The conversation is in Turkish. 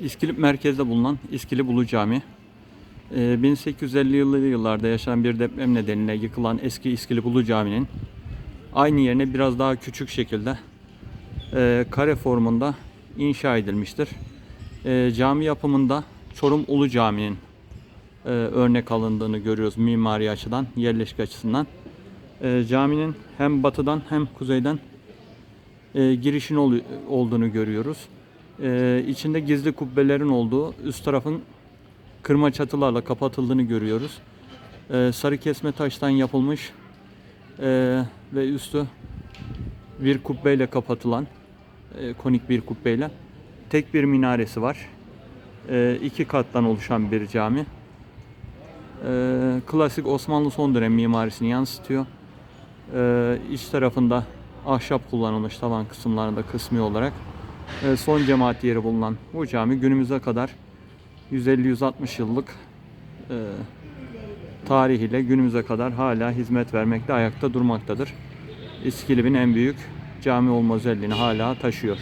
İskilip merkezde bulunan İskilip Ulu Cami. Ee, 1850'li yıllarda yaşanan bir deprem nedeniyle yıkılan eski İskilip Ulu Cami'nin aynı yerine biraz daha küçük şekilde e, kare formunda inşa edilmiştir. E, cami yapımında Çorum Ulu Cami'nin e, örnek alındığını görüyoruz mimari açıdan, yerleşik açısından. Caminin hem batıdan hem kuzeyden girişin ol- olduğunu görüyoruz. E, içinde gizli kubbelerin olduğu, üst tarafın kırma çatılarla kapatıldığını görüyoruz. E, sarı kesme taştan yapılmış e, ve üstü bir kubbeyle kapatılan, e, konik bir kubbeyle tek bir minaresi var. E, iki kattan oluşan bir cami. E, klasik Osmanlı son dönem mimarisini yansıtıyor. E, iç tarafında ahşap kullanılmış tavan kısımlarında kısmi olarak. E, son cemaat yeri bulunan bu cami günümüze kadar 150-160 yıllık e, tarihiyle günümüze kadar hala hizmet vermekte, ayakta durmaktadır. İskilip'in en büyük cami olma özelliğini hala taşıyor.